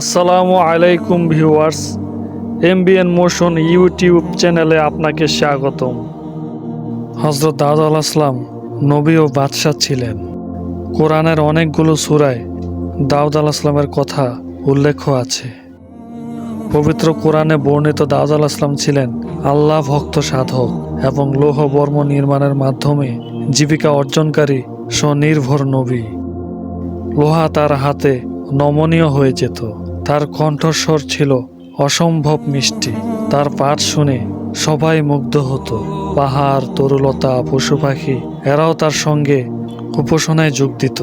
আসসালামু আলাইকুম viewers, MBN motion YouTube চ্যানেলে আপনাকে স্বাগতম। হজরত দাউদ আলাহিসাম নবী ও বাদশাহ ছিলেন। কোরআনের অনেকগুলো সূরায় দাউদ আলাহিসামের কথা উল্লেখ আছে। পবিত্র কোরআনে বর্ণিত দাউদ আলাহিসাম ছিলেন আল্লাহ ভক্ত সাধক এবং লৌহ বর্ম নির্মাণের মাধ্যমে জীবিকা অর্জনকারী স্বনির্ভর নবী। লোহা তার হাতে নমনীয় হয়ে যেত। তার কণ্ঠস্বর ছিল অসম্ভব মিষ্টি। তার পাঠ শুনে সবাই মুগ্ধ হতো। পাহাড়, তরুলতা, পশু পাখি, এরাও তার সঙ্গে উপাসনায় যোগ দিত।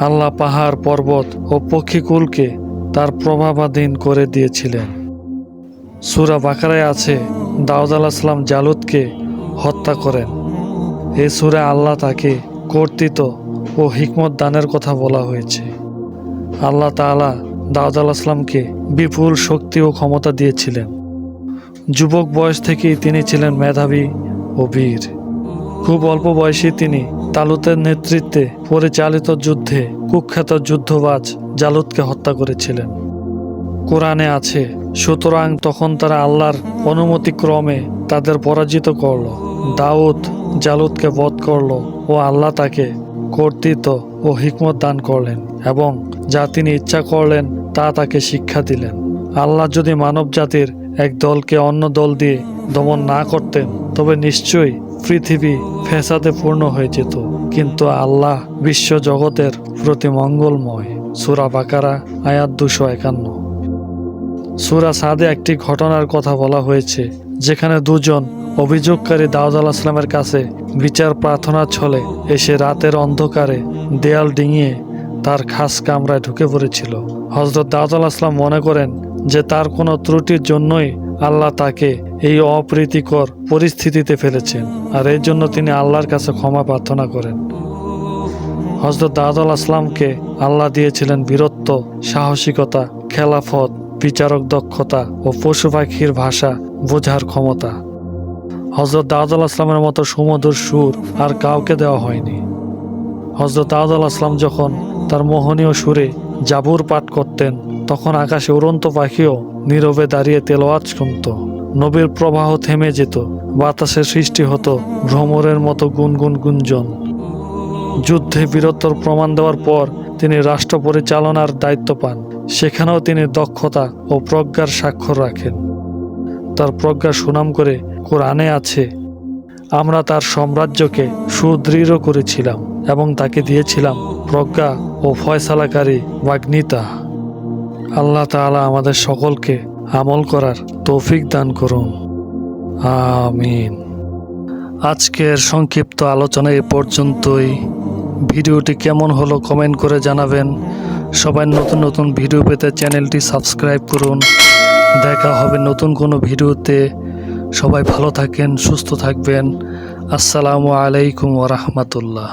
আল্লাহ পাহাড়, পর্বত ও পক্ষীকুলকে তার প্রভাবাধীন করে দিয়েছিলেন। সুরা বাকারায় আছে, দাউদ আলাহিসাম জালুদকে হত্যা করেন। এ সুরে আল্লাহ তাকে কর্তৃত্ব ও হিকমত দানের কথা বলা হয়েছে। আল্লাহ তাআলা দাউদ আলাহিসামকে বিপুল শক্তি ও ক্ষমতা দিয়েছিলেন। যুবক বয়স থেকেই তিনি ছিলেন মেধাবী ও বীর। খুব অল্প বয়সে তিনি তালুতের নেতৃত্বে পরিচালিত যুদ্ধে কুখ্যাত যুদ্ধবাজ জালুদকে হত্যা করেছিলেন। কোরআনে আছে, সুতরাং তখন তারা আল্লাহর অনুমতিক্রমে তাদের পরাজিত করল। দাউদ জালুদকে বধ করল ও আল্লাহ তাকে কর্তৃত্ব ও হিকমত দান করলেন এবং যা তিনি ইচ্ছা করলেন তা তাকে শিক্ষা দিলেন। আল্লাহ যদি মানব জাতির এক দলকে অন্য দল দিয়ে দমন না করতেন, তবে নিশ্চয়ই পৃথিবী ফেসাদে পূর্ণ হয়ে যেত। কিন্তু আল্লাহ বিশ্ব জগতের প্রতি মঙ্গলময়। সুরা বাকারা, আয়াত দুশো একান্ন। সুরা সাদে একটি ঘটনার কথা বলা হয়েছে, যেখানে দুজন অভিযোগকারী দাউদ আলাহিসামের কাছে বিচার প্রার্থনা ছলে এসে রাতের অন্ধকারে দেয়াল ডিঙিয়ে তার খাস কামরায় ঢুকে পড়েছিল। হজরত দাউদ আলাহিসাম মনে করেন যে তার কোনো ত্রুটির জন্যই আল্লাহ তাকে এই অপ্রীতিকর পরিস্থিতিতে ফেলেছেন আর এই জন্য তিনি আল্লাহর কাছে ক্ষমা প্রার্থনা করেন। হজরত দাউদ আসলামকে আল্লাহ দিয়েছিলেন বীরত্ব, সাহসিকতা, খেলাফত, বিচারক দক্ষতা ও পশু পাখির ভাষা বোঝার ক্ষমতা। হজরত দাউদ আসলামের মতো সুমধুর সুর আর কাউকে দেওয়া হয়নি। হজরত দাউদ আসলাম যখন তার মোহনীয় সুরে জাবুর পাঠ করতেন, তখন আকাশে উড়ন্ত পাখিও নীরবে দাঁড়িয়ে তেলোয়াত শুনত। নবীর প্রবাহ থেমে যেত, বাতাসের সৃষ্টি হতো ভ্রমরের মতো গুনগুন গুঞ্জন। যুদ্ধে বীরত্বর প্রমাণ দেওয়ার পর তিনি রাষ্ট্র পরিচালনার দায়িত্ব পান, সেখানেও তিনি দক্ষতা ও প্রজ্ঞার স্বাক্ষর রাখেন। তার প্রজ্ঞা সুনাম করে কোরআনে আছে, আমরা তার সাম্রাজ্যকে সুদৃঢ় করেছিলাম এবং তাকে দিয়েছিলাম প্রজ্ঞা ও ফয়সালাকারী বাগ্নিতা আল্লাহ তাআলা আমাদের সকলকে আমল করার তৌফিক দান করুন। আমিন। আজকের সংক্ষিপ্ত আলোচনা এ পর্যন্তই। ভিডিওটি কেমন হলো কমেন্ট করে জানাবেন। সবাই নতুন নতুন ভিডিও পেতে চ্যানেলটি সাবস্ক্রাইব করুন। দেখা হবে নতুন কোনো ভিডিওতে। সবাই ভালো থাকেন সুস্থ থাকবেন। আসসালামু আলাইকুম ওরহমতুল্লাহ